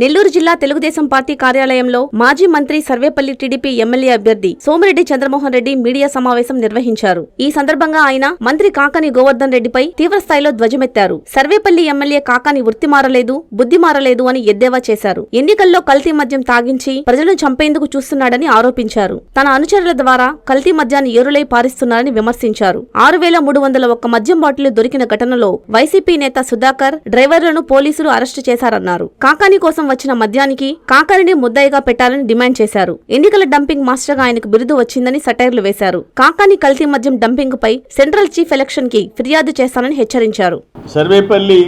నెల్లూరు జిల్లా తెలుగుదేశం పార్టీ కార్యాలయంలో మాజీ మంత్రి సర్వేపల్లి టీడీపీ ఎమ్మెల్యే అభ్యర్థి సోమిరెడ్డి చంద్రమోహన్ రెడ్డి మీడియా సమావేశం నిర్వహించారు. ఈ సందర్భంగా ఆయన మంత్రి కాకాని గోవర్ధన్ రెడ్డిపై తీవ్ర స్థాయిలో ధ్వజమెత్తారు. సర్వేపల్లి ఎమ్మెల్యే కాకాని వృత్తి మారలేదు బుద్ధి మారలేదు అని ఎద్దేవా చేశారు. ఎన్నికల్లో కల్తీ మద్యం తాగించి ప్రజలను చంపేందుకు చూస్తున్నాడని ఆరోపించారు. తన అనుచరుల ద్వారా కల్తీ మద్యాన్ని ఏరులై పారిస్తున్నారని విమర్శించారు. ఆరు వేల మూడు వందల ఒక్క మద్యం బాటిల్ దొరికిన ఘటనలో వైసీపీ నేత సుధాకర్ డ్రైవర్లను పోలీసులు అరెస్టు చేశారన్నారు. కాకాని కోసం వచ్చిన మద్యానికి కాకరిని ముద్దాయిగా పెట్టాలని డిమాండ్ చేశారు. ఎన్నికల డంపింగ్ మాస్టర్గా ఆయనకు బిరుదు వచ్చిందని సటైర్లు వేశారు. కాకాని కల్తీ మద్యం డంపింగ్ పై సెంట్రల్ చీఫ్ ఎలక్షన్కి ఫిర్యాదు చేస్తానని హెచ్చరించారు. సర్వేపల్లి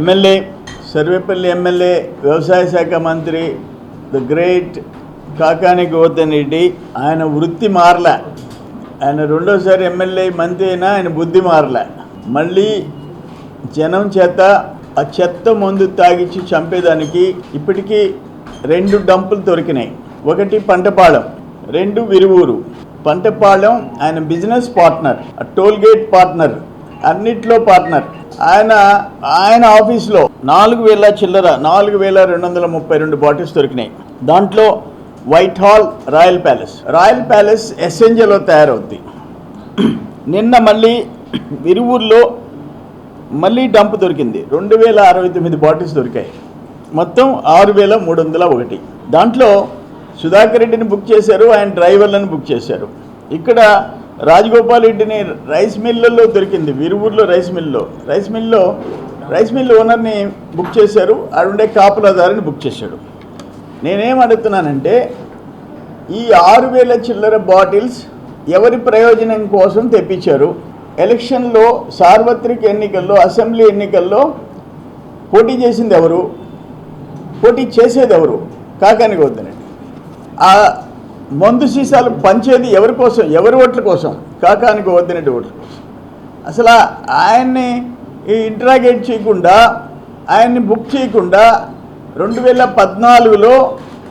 ఎమ్మెల్యే సర్వేపల్లి ఎమ్మెల్యే వ్యవసాయ శాఖ మంత్రి ద గ్రేట్ కాకాని గోవర్ధన్ రెడ్డి ఆయన వృత్తి మారలే. ఆయన రెండోసారి ఎమ్మెల్యే మంత్రి అయినా ఆయన బుద్ధి మారలే. మళ్ళీ జనం చేత ఆ చెత్త మందు తాగిచ్చి చంపేదానికి ఇప్పటికీ రెండు డంపులు దొరికినాయి. ఒకటి పంటపాళెం రెండు విరువూరు. పంటపాళెం ఆయన బిజినెస్ పార్ట్నర్ టోల్గేట్ పార్ట్నర్ అన్నిట్లో పార్ట్నర్. ఆయన ఆయన ఆఫీస్లో నాలుగు వేల చిల్లర నాలుగు వేల రెండు వందల ముప్పై రెండు బాటిల్స్ దొరికినాయి. దాంట్లో white hall royal palace royal palace ఎస్ఎన్జేలో తయారవుద్ది. నిన్న మళ్ళీ విరువూరులో మళ్ళీ డంప్ దొరికింది. రెండు వేల అరవై తొమ్మిది బాటిల్స్ దొరికాయి. మొత్తం ఆరు వేల మూడు వందల ఒకటి. దాంట్లో సుధాకర్ రెడ్డిని బుక్ చేశారు ఆయన డ్రైవర్లను బుక్ చేశారు. ఇక్కడ రాజగోపాల్ రెడ్డిని రైస్ మిల్లుల్లో దొరికింది విరువూరులో రైస్ మిల్లో. రైస్ మిల్లో రైస్ మిల్ ఓనర్ని బుక్ చేశారు ఆడుండే కాపులదారిని బుక్ చేశాడు. నేనేం అడుగుతున్నానంటే ఈ ఆరు వేల చిల్లర బాటిల్స్ ఎవరి ప్రయోజనం కోసం తెప్పించారు? ఎలక్షన్లో సార్వత్రిక ఎన్నికల్లో అసెంబ్లీ ఎన్నికల్లో పోటీ చేసింది ఎవరు పోటీ చేసేది ఎవరు కాకానికి వద్దనండి ఆ మందు సీసాలు పంచేది ఎవరి కోసం? ఎవరి ఓట్ల కోసం? కాకానికి వద్దనండి ఓట్ల కోసం. అసలు ఆయన్ని ఈ ఇంటరాగేట్ చేయకుండా ఆయన్ని బుక్ చేయకుండా రెండు వేల పద్నాలుగులో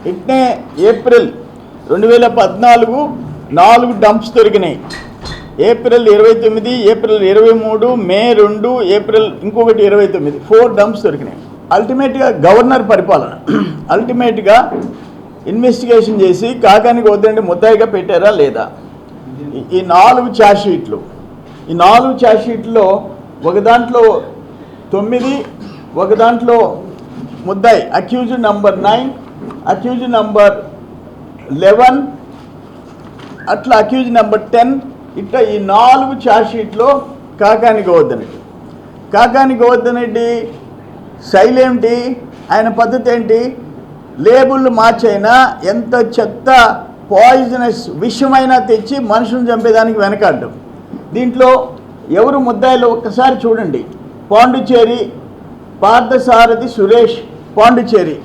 ఇట్నే ఏప్రిల్ రెండు వేల పద్నాలుగు నాలుగు డంప్స్ దొరికినాయి ఏప్రిల్ ఇరవై తొమ్మిది ఏప్రిల్ ఇరవై మూడు మే రెండు ఏప్రిల్ ఇంకొకటి ఇరవై తొమ్మిది. ఫోర్ డంప్స్ దొరికినాయి. అల్టిమేట్గా గవర్నర్ పరిపాలన. అల్టిమేట్గా ఇన్వెస్టిగేషన్ చేసి కాకానికి వద్దండి ముద్దాయిగా పెట్టారా లేదా? ఈ- నాలుగు షీట్లు ఈ నాలుగు షీట్లో ఒక దాంట్లో తొమ్మిది ఒక దాంట్లో ముద్దాయి. Accused number nine accused number eleven అట్లా అక్యూజ్ నెంబర్ టెన్ ఇట్లా ఈ నాలుగు ఛార్జ్ షీట్లో కాకాని గోవర్ధన్ రెడ్డి కాకాని గోవర్ధన్ రెడ్డి శైలి ఏమిటి? ఆయన పద్ధతి ఏంటి? లేబుల్ మార్చైనా ఎంత చెత్త పాయిజనస్ విషమైనా తెచ్చి మనుషులను చంపేదానికి వెనకాడడం. దీంట్లో ఎవరు ముద్దాయిలో ఒక్కసారి చూడండి. పాండుచేరి పార్థసారథి సురేష్ పాండుచేరి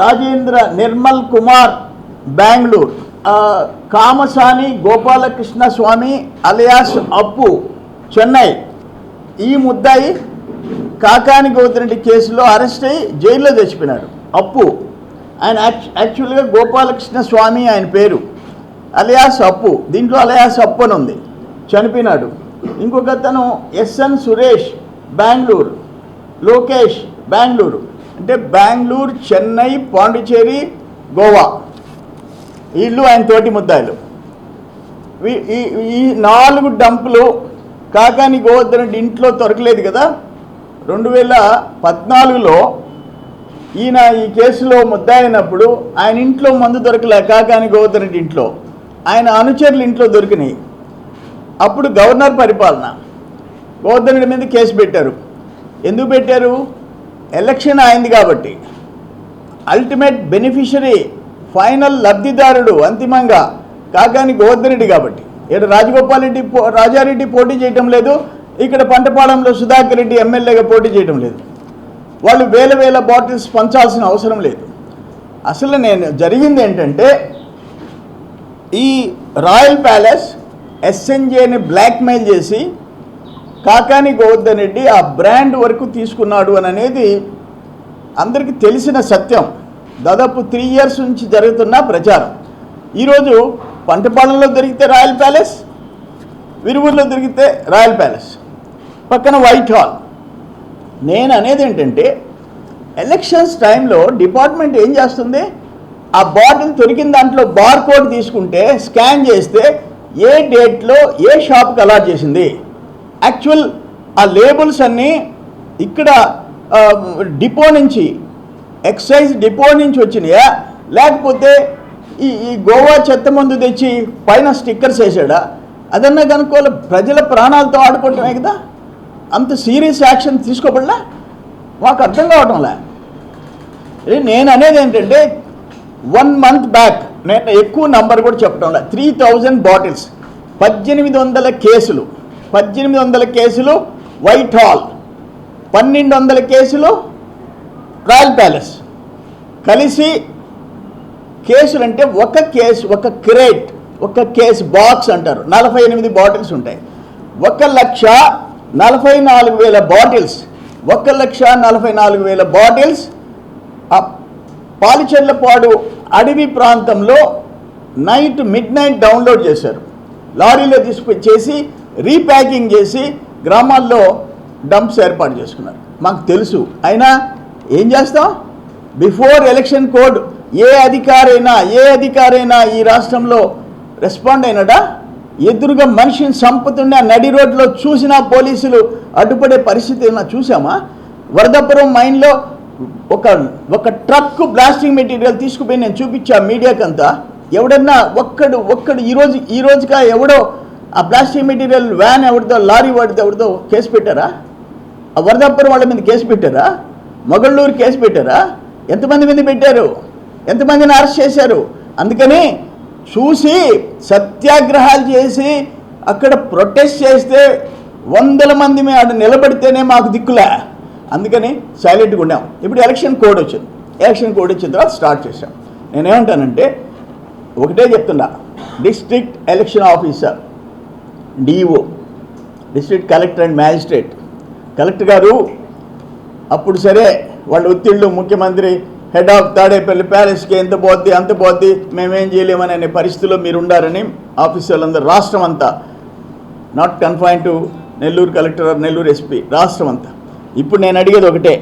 రాజేంద్ర నిర్మల్ కుమార్ బెంగళూరు. కామసాని గోపాలకృష్ణ స్వామి అలియాస్ అప్పు చెన్నై. ఈ ముద్దాయి కాకాని గౌతరెడ్డి కేసులో అరెస్ట్ అయ్యి జైల్లో చచ్చిపోయినాడు అప్పు. ఆయన యాక్చువల్గా గోపాలకృష్ణ స్వామి ఆయన పేరు. అలియాస్ అప్పు. దీంట్లో అలియాస్ అప్పు అని ఉంది. చనిపోయినాడు. ఇంకొక అతను ఎస్ఎన్ సురేష్ బెంగళూరు. లోకేష్ బెంగళూరు. అంటే బెంగళూరు చెన్నై పాండిచేరి గోవా. వీళ్ళు ఆయన తోటి ముద్దాయిలు. ఈ ఈ నాలుగు డంపులు కాకాని గోవర్ధన్ ఇంట్లో దొరకలేదు కదా? రెండు వేల పద్నాలుగులో ఈయన ఈ కేసులో ముద్దాయినప్పుడు ఆయన ఇంట్లో మందు దొరకలే కాకాని గోవర్ధన్ ఇంట్లో. ఆయన అనుచరులు ఇంట్లో దొరికినాయి. అప్పుడు గవర్నర్ పరిపాలన. గోవర్ధనుడి మీద కేసు పెట్టారు. ఎందుకు పెట్టారు? ఎలక్షన్ అయింది కాబట్టి. అల్టిమేట్ బెనిఫిషరీ ఫైనల్ లబ్ధిదారుడు అంతిమంగా కాకాని గోవర్ధన్ రెడ్డి కాబట్టి. ఇక్కడ రాజగోపాల్ రెడ్డి పో- రాజారెడ్డి పోటీ చేయటం లేదు. ఇక్కడ పంటపాలెంలో సుధాకర్ రెడ్డి ఎమ్మెల్యేగా పోటీ చేయటం లేదు. వాళ్ళు వేల వేల బాటిల్స్ పంచాల్సిన అవసరం లేదు. అసలు నేను జరిగింది ఏంటంటే ఈ రాయల్ ప్యాలెస్ ఎస్ఎన్జేని బ్లాక్మెయిల్ చేసి కాకాని గోవర్ధన్ రెడ్డి ఆ బ్రాండ్ వరకు తీసుకున్నాడు అని అనేది అందరికీ తెలిసిన సత్యం. దాదాపు త్రీ ఇయర్స్ నుంచి జరుగుతున్న ప్రచారం. ఈరోజు పంటపాలెంలో దొరికితే రాయల్ ప్యాలెస్ విరువురులో దొరికితే రాయల్ ప్యాలెస్ పక్కన వైట్ హాల్ నేను అనేది ఏంటంటే ఎలక్షన్స్ టైంలో డిపార్ట్మెంట్ ఏం చేస్తుంది? ఆ బాటిల్ దొరికిన దాంట్లో బార్ కోడ్ తీసుకుంటే స్కాన్ చేస్తే ఏ డేట్లో ఏ షాప్కి అలాట్ చేసింది. యాక్చువల్ ఆ లేబుల్స్ అన్నీ ఇక్కడ డిపో నుంచి ఎక్సైజ్ డిపో నుంచి వచ్చినాయా? లేకపోతే ఈ ఈ గోవా చెత్త మందు తెచ్చి పైన స్టిక్కర్స్ వేసాడా? అదన్నా కనుక్కోవాలి ప్రజల ప్రాణాలతో ఆడుకోవటమే కదా. అంత సీరియస్ యాక్షన్ తీసుకోబడలా? మాకు అర్థం కావటంలే? నేను అనేది ఏంటంటే వన్ మంత్ బ్యాక్ నేను ఎక్కువ నంబర్ కూడా చెప్పడంలే త్రీ థౌజండ్ బాటిల్స్ పద్దెనిమిది వందల కేసులు. పద్దెనిమిది వందల కేసులు వైట్ హాల్ పన్నెండు వందల కేసులు రాయల్ ప్యాలెస్. కలిసి కేసులు అంటే ఒక కేసు ఒక క్రేట్ ఒక కేసు బాక్స్ అంటారు. నలభై ఎనిమిది బాటిల్స్ ఉంటాయి. ఒక లక్ష నలభై నాలుగు వేల బాటిల్స్. ఒక లక్ష నలభై నాలుగు వేల బాటిల్స్. ఆ పాలిచెర్లపాడు అడవి ప్రాంతంలో నైట్ మిడ్ నైట్ డౌన్లోడ్ చేశారు. లారీలో తీసుకొచ్చేసి రీప్యాకింగ్ చేసి గ్రామాల్లో డంప్స్ ఏర్పాటు చేసుకున్నారు. మాకు తెలుసు. అయినా ఏం చేస్తాం? బిఫోర్ ఎలక్షన్ కోడ్ ఏ అధికారైనా ఏ అధికారైనా ఈ రాష్ట్రంలో రెస్పాండ్ అయినడా? ఎదురుగా మనిషిని చంపుతుండే నడి రోడ్లో చూసినా పోలీసులు అడ్డుపడే పరిస్థితి ఏమైనా చూసామా వరదపురం మైన్లో ఒక ఒక ట్రక్ బ్లాస్టింగ్ మెటీరియల్ తీసుకుపోయి నేను చూపించా మీడియాకంతా. ఎవడన్నా ఒక్కడు ఒక్కడు ఈరోజు ఈ రోజుగా ఎవడో ఆ ప్లాస్టిక్ మెటీరియల్ వ్యాన్ ఎవరిదో లారీ వాడితో ఎవరిదో కేసు పెట్టారా? ఆ వరదాపురం వాళ్ళ మీద కేసు పెట్టారా? మొగళ్ళూరు కేసు పెట్టారా? ఎంతమంది మీద పెట్టారు? ఎంతమందిని అరెస్ట్ చేశారు? అందుకని చూసి సత్యాగ్రహాలు చేసి అక్కడ ప్రొటెస్ట్ చేస్తే వందల మంది మేము ఆడ నిలబడితేనే మాకు దిక్కులే. అందుకని సైలెంట్గా ఉన్నాం ఇప్పుడు ఎలక్షన్ కోడ్ వచ్చింది. ఎలక్షన్ కోడ్ వచ్చిన తర్వాత స్టార్ట్ చేసాం నేనేమంటానంటే ఒకటే చెప్తున్నా. District election officer DO district collector and magistrate collector గారు అప్పుడు సరే వాళ్ళ ఒత్తిళ్ళు ముఖ్యమంత్రి హెడ్ ఆఫ్ తాడేపల్లి ప్యాలెస్కి ఎంత పోద్ది అంత పోద్ది మేమేం చేయలేమనే అనే పరిస్థితిలో మీరు ఉండారని ఆఫీసర్లందరూ రాష్ట్రం అంతా. Not confine to Nellore collector or Nellore SP రాష్ట్రం అంతా. ఇప్పుడు నేను అడిగేది ఒకటే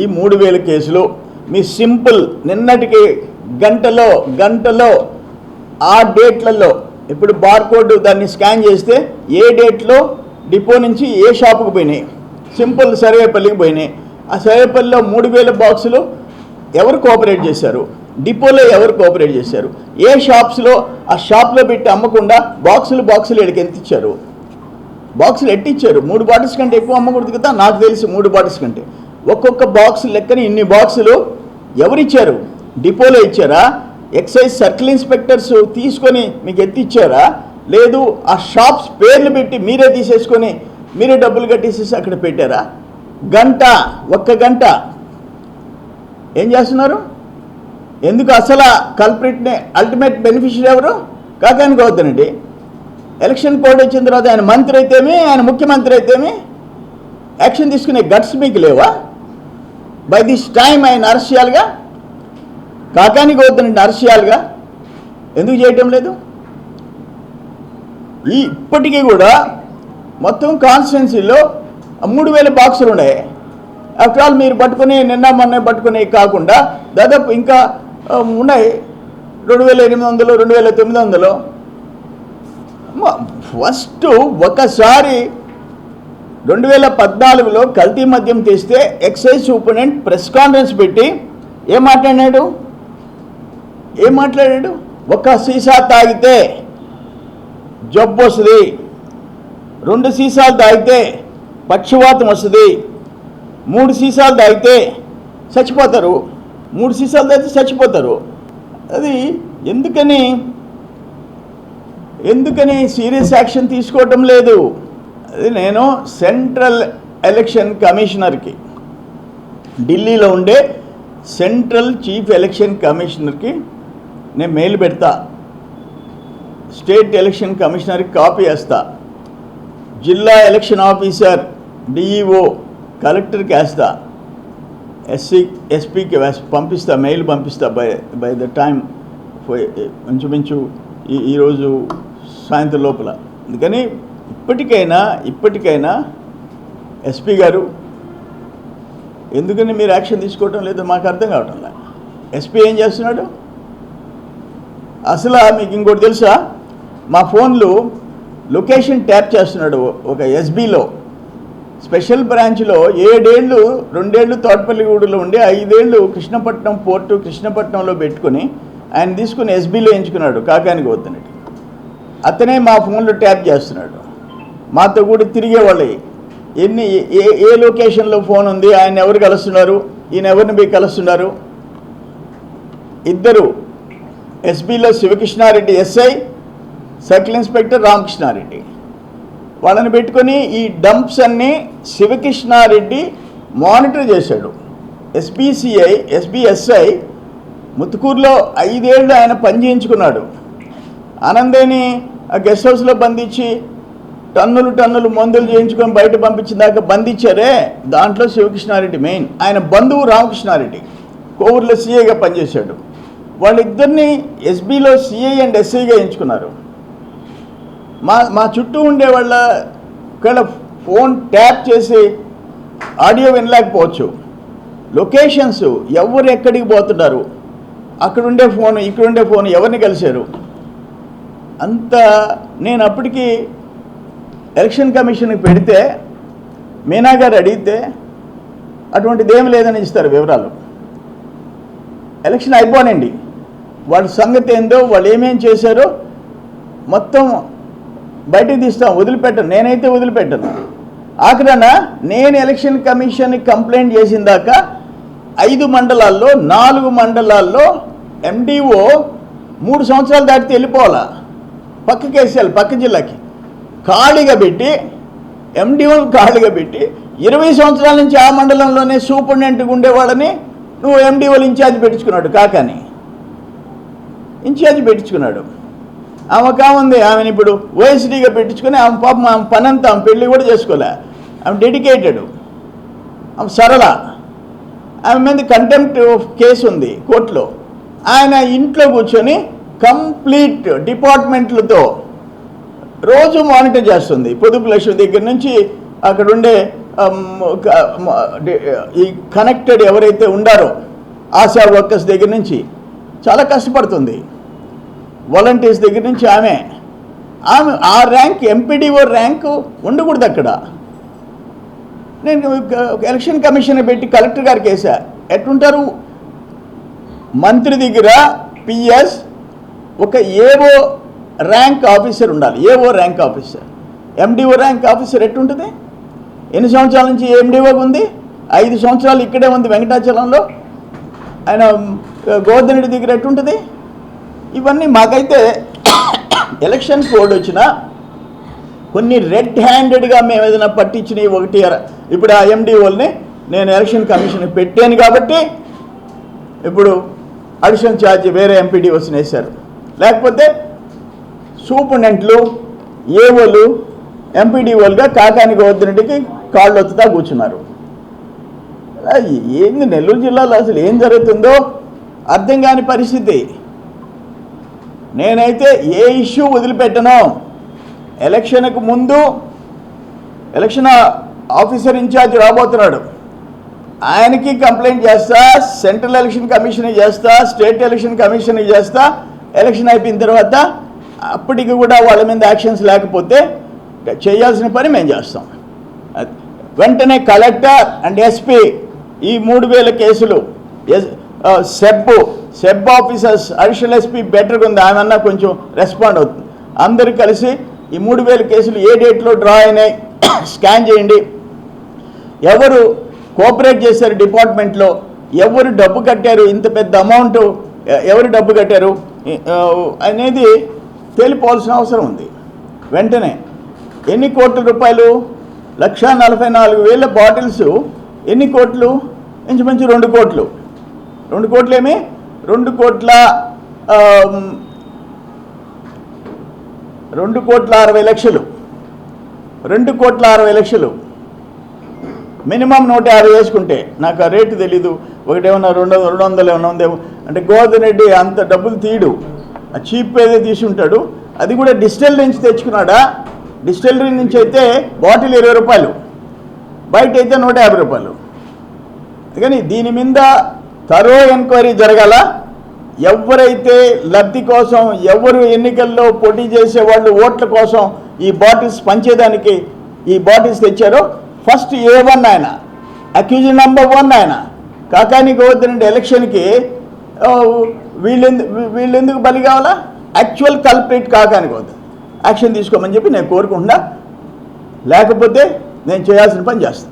ఈ మూడు వేల కేసులు మీ సింపుల్ నిన్నటికి గంటలో గంటలో ఆ డేట్లలో ఇప్పుడు బార్కోడ్ దాన్ని స్కాన్ చేస్తే ఏ డేట్లో డిపో నుంచి ఏ షాపుకు పోయినాయి? సింపుల్ సర్వేపల్లికి పోయినాయి. ఆ మూడు వేల బాక్సులు ఎవరు కోఆపరేట్ చేశారు? డిపోలో ఎవరు కోఆపరేట్ చేశారు? ఏ షాప్స్లో ఆ షాప్లో పెట్టి అమ్మకుండా బాక్సులు బాక్సులు ఎడికి ఎంత ఇచ్చారు? బాక్సులు ఎట్టిచ్చారు మూడు బాటిల్స్ కంటే ఎక్కువ అమ్మకూడదు కదా? నాకు తెలిసి మూడు బాటిల్స్ కంటే. ఒక్కొక్క బాక్స్ లెక్కని ఇన్ని బాక్సులు ఎవరిచ్చారు డిపోలో ఇచ్చారా? ఎక్సైజ్ సర్కిల్ ఇన్స్పెక్టర్స్ తీసుకొని మీకు ఎత్తిచ్చారా లేదు ఆ షాప్స్ పేర్లు పెట్టి మీరే తీసేసుకొని మీరే డబ్బులు కట్టేసేసి అక్కడ పెట్టారా? గంట ఒక్క గంట. ఏం చేస్తున్నారు? ఎందుకు అసలు కల్ప్రిట్ని అల్టిమేట్ బెనిఫిషియరీ ఎవరు? కాకాని గౌతనండి ఎలక్షన్ కోడ్ వచ్చిన తర్వాత ఆయన మంత్రి అయితేమి ఆయన ముఖ్యమంత్రి అయితేమి యాక్షన్ తీసుకునే గట్స్ మీకు లేవా? బై దిస్ టైం ఆయన అరెస్ట్ కాకానికి అవుతుందండి గౌతనండి ఎందుకు చేయటం లేదు? ఈ ఇప్పటికీ కూడా మొత్తం కాన్స్టిట్యున్సీలో మూడు వేల బాక్సులు ఉన్నాయి. ఆఫ్టర్ ఆల్ మీరు పట్టుకుని నిన్న మొన్న పట్టుకుని కాకుండా దాదాపు ఇంకా ఉన్నాయి. రెండు వేల ఎనిమిది వందలు రెండు వేల తొమ్మిది వందలు. ఫస్ట్ ఒకసారి రెండు వేల పద్నాలుగులో కల్తీ మద్యం తీస్తే ఎక్సైజ్ సూపరింటెండెంట్ ప్రెస్ కాన్ఫరెన్స్ పెట్టి ఏం మాట్లాడినాడు? ఏం మాట్లాడాడు? ఒక సీసా తాగితే జబ్బు వస్తుంది. రెండు సీసాలు తాగితే పక్షవాతం వస్తుంది. మూడు సీసాలు తాగితే చచ్చిపోతారు. మూడు సీసాలు తాగితే చచ్చిపోతారు. అది ఎందుకని? ఎందుకని సీరియస్ యాక్షన్ తీసుకోవటం లేదు? అది నేను సెంట్రల్ ఎలక్షన్ కమిషనర్కి ఢిల్లీలో ఉండే సెంట్రల్ చీఫ్ ఎలక్షన్ కమిషనర్కి నేను మెయిల్ పెడతా. స్టేట్ ఎలక్షన్ కమిషనర్కి కాపీ వేస్తా. జిల్లా ఎలక్షన్ ఆఫీసర్ డిఈఓ కలెక్టర్కి వేస్తా ఎస్సీ ఎస్పీకి పంపిస్తా మెయిల్ పంపిస్తా బై బై ద టైం ఇంచుమించు ఈ ఈరోజు సాయంత్రం లోపల. అందుకని ఇప్పటికైనా ఇప్పటికైనా ఎస్పీ గారు ఎందుకని మీరు యాక్షన్ తీసుకోవటం లేదో మాకు అర్థం కావటం లే ఎస్పీ ఏం చేస్తున్నాడు? అసలు మీకు ఇంకోటి తెలుసా? మా ఫోన్లు లొకేషన్ ట్యాప్ చేస్తున్నాడు ఒక ఎస్బీలో స్పెషల్ బ్రాంచ్లో ఏడేళ్ళు రెండేళ్ళు తోటపల్లిగూడలో ఉండి ఐదేళ్ళు కృష్ణపట్నం పోర్టు కృష్ణపట్నంలో పెట్టుకుని ఆయన తీసుకుని ఎస్బీలో ఎంచుకున్నాడు కాకానికి వద్దనట్టు అతనే మా ఫోన్లో ట్యాప్ చేస్తున్నాడు. మాతో కూడా తిరిగేవాళ్ళు. ఎన్ని ఏ ఏ లొకేషన్లో ఫోన్ ఉంది ఆయన ఎవరు కలుస్తున్నారు ఈయన ఎవరిని పోయి కలుస్తున్నారు? ఇద్దరు. ఎస్బీలో Sivakrishna Reddy SI circle inspector Ramakrishna Reddy. వాళ్ళని పెట్టుకొని ఈ డంప్స్ అన్నీ శివకృష్ణారెడ్డి మానిటర్ చేశాడు. ఎస్బీసీఐ ఎస్బీఎస్ఐ ముత్తుకూరులో ఐదేళ్ళు ఆయన పని చేయించుకున్నాడు. ఆనందేని ఆ గెస్ట్ హౌస్లో బంధించి టన్నులు టన్నులు మందులు చేయించుకొని బయట పంపించిన దాకా బంధించారే దాంట్లో శివకృష్ణారెడ్డి మెయిన్. ఆయన బంధువు రామకృష్ణారెడ్డి కోవూరులో సీఏగా పనిచేశాడు. వాళ్ళిద్దరిని ఎస్బీలో సీఐ అండ్ ఎస్ఐగా ఎంచుకున్నారు. మా మా చుట్టూ ఉండే వాళ్ళ ఒకవేళ ఫోన్ ట్యాప్ చేసి ఆడియో వినలేకపోవచ్చు. లొకేషన్స్ ఎవరు ఎక్కడికి పోతున్నారు? అక్కడుండే ఫోన్ ఇక్కడుండే ఫోన్ ఎవరిని కలిశారు? అంత నేను అప్పటికి ఎలక్షన్ కమిషన్కి పెడితే మీనా గారు అడిగితే అటువంటిది ఏమి లేదని ఇస్తారు వివరాలు. ఎలక్షన్ అయిపోనండి. వాళ్ళ సంగతి ఏందో వాళ్ళు ఏమేం చేశారో మొత్తం బయటికి తీస్తాం వదిలిపెట్టను నేనైతే వదిలిపెట్టను. ఆఖరన నేను ఎలక్షన్ కమిషన్ కంప్లైంట్ చేసిన దాకా ఐదు మండలాల్లో నాలుగు మండలాల్లో ఎండిఓ మూడు సంవత్సరాలు దాటితే వెళ్ళిపోవాలా? పక్కకి వేసేయాలి పక్క జిల్లాకి. ఖాళీగా పెట్టి ఎండిఓ ఖాళీగా పెట్టి ఇరవై సంవత్సరాల నుంచి ఆ మండలంలోనే సూపరింటెండెంట్గా ఉండేవాళ్ళని నువ్వు ఎండిఓలు ఇన్ఛార్జ్ పెట్టించుకున్నాడు కాకాని. ఇన్ఛార్జ్ పెట్టించుకున్నాడు. ఆమె కాముంది ఆమెను ఇప్పుడు ఓఎస్డీగా పెట్టించుకొని ఆమె పాపం ఆమె పనంతా ఆమె పెళ్ళి కూడా చేసుకోలే. ఆమె డెడికేటెడ్ ఆమె సరళ. ఆమె మీద కంటెంప్ట్ కేసు ఉంది కోర్టులో. ఆయన ఇంట్లో కూర్చొని కంప్లీట్ డిపార్ట్మెంట్లతో రోజు మానిటర్ చేస్తుంది. పొదుపు లక్ష్యం దగ్గర నుంచి అక్కడ ఉండే ఈ కనెక్టెడ్ ఎవరైతే ఉండారో ఆశా వర్కర్స్ దగ్గర నుంచి చాలా కష్టపడుతుంది. వాలంటీర్స్ దగ్గర నుంచి ఆమె. ఆమె ఆ ర్యాంక్ ఎంపీడీఓ ర్యాంకు ఉండకూడదు అక్కడ. నేను ఎలక్షన్ కమిషన్ పెట్టి కలెక్టర్ గారికి వేసా. ఎట్లుంటారు? మంత్రి దగ్గర పిఎస్ ఒక ఏవో ర్యాంక్ ఆఫీసర్ ఉండాలి. ఏవో rank officer MDO rank officer ఎట్టుంటుంది ఎన్ని సంవత్సరాల నుంచి ఎండిఓగా ఉంది? ఐదు సంవత్సరాలు ఇక్కడే ఉంది వెంకటాచలంలో. ఆయన గోవర్ధన్ రెడ్డి దగ్గర ఎట్టుంటుంది ఇవన్నీ మాకైతే ఎలక్షన్ కోడ్ వచ్చినా కొన్ని రెడ్ హ్యాండెడ్గా మేము ఏదైనా పట్టించినవి ఒకటి ఇప్పుడు ఆ ఎండిఓల్ని నేను ఎలక్షన్ కమిషన్ పెట్టాను కాబట్టి ఇప్పుడు అడిషనల్ ఛార్జ్ వేరే ఎంపీడీఓస్ని వేశారు. లేకపోతే సూపరింటెండెంట్లు ఏఓలు ఎంపీడీఓలుగా కాకానికి గోవర్ధనరెడ్డికి కాళ్ళు ఒత్తుతా కూర్చున్నారు. ఏంది నెల్లూరు జిల్లాలో అసలు ఏం జరుగుతుందో అర్థం కాని పరిస్థితి. నేనైతే ఏ ఇష్యూ వదిలిపెట్టను. ఎలక్షన్కు ముందు ఎలక్షన్ ఆఫీసర్ ఇన్ఛార్జ్ రాబోతున్నాడు. ఆయనకి కంప్లైంట్ చేస్తా సెంట్రల్ ఎలక్షన్ కమిషన్ చేస్తా స్టేట్ ఎలక్షన్ కమిషన్ చేస్తా ఎలక్షన్ అయిపోయిన తర్వాత అప్పటికి కూడా వాళ్ళ మీద యాక్షన్స్ లేకపోతే చేయాల్సిన పని మేము చేస్తాం. వెంటనే కలెక్టర్ అండ్ ఎస్పీ ఈ మూడు వేల కేసులు SEB SEB officers additional SP బెటర్గా ఉంది. ఆమెన్నా కొంచెం రెస్పాండ్ అవుతుంది. అందరూ కలిసి ఈ మూడు వేల కేసులు ఏ డేట్లో డ్రా అయినాయి స్కాన్ చేయండి. ఎవరు కోఆపరేట్ చేశారు డిపార్ట్మెంట్లో ఎవరు డబ్బు కట్టారు ఇంత పెద్ద అమౌంట్ ఎవరు డబ్బు కట్టారు అనేది తేలిపోవాల్సిన అవసరం ఉంది. వెంటనే ఎన్ని కోట్ల రూపాయలు లక్ష నలభై నాలుగు వేల బాటిల్స్ ఎన్ని కోట్లు? ఇంచుమించు రెండు కోట్లు. రెండు కోట్లు ఏమి? రెండు కోట్ల రెండు కోట్ల అరవై లక్షలు. రెండు కోట్ల అరవై లక్షలు. మినిమం నూట యాభై వేసుకుంటే నాకు ఆ రేటు తెలీదు. ఒకటేమన్నా రెండు వందలు రెండు వందలు ఏమన్నా ఉందేమో. అంటే గోవర్ధన్ రెడ్డి అంత డబ్బులు తీయడు. ఆ చీప్ ఏదో తీసుకుంటాడు అది కూడా డిస్టిల్ నుంచి తెచ్చుకున్నాడా? డిస్టిలరీ నుంచి అయితే బాటిల్ ఇరవై రూపాయలు. బయట అయితే నూట యాభై రూపాయలు. కానీ దీని మీద తరో ఎంక్వైరీ జరగాల. ఎవరైతే లబ్ధి కోసం ఎవరు ఎన్నికల్లో పోటీ చేసే వాళ్ళు ఓట్ల కోసం ఈ బాటిల్స్ పంచేదానికి ఈ బాటిల్స్ తెచ్చారో ఫస్ట్ ఏ వన్ ఆయన అక్యూజ్ నెంబర్ వన్ ఆయన. కాకాని గోవర్ధన్ ఎలక్షన్కి వీళ్ళెందు వీళ్ళెందుకు బలి కావాలా? Actual culprit Kakani Govardhan. Action తీసుకోమని చెప్పి నేను కోరుకుంటున్నా. లేకపోతే నేను చేయాల్సిన పని చేస్తాను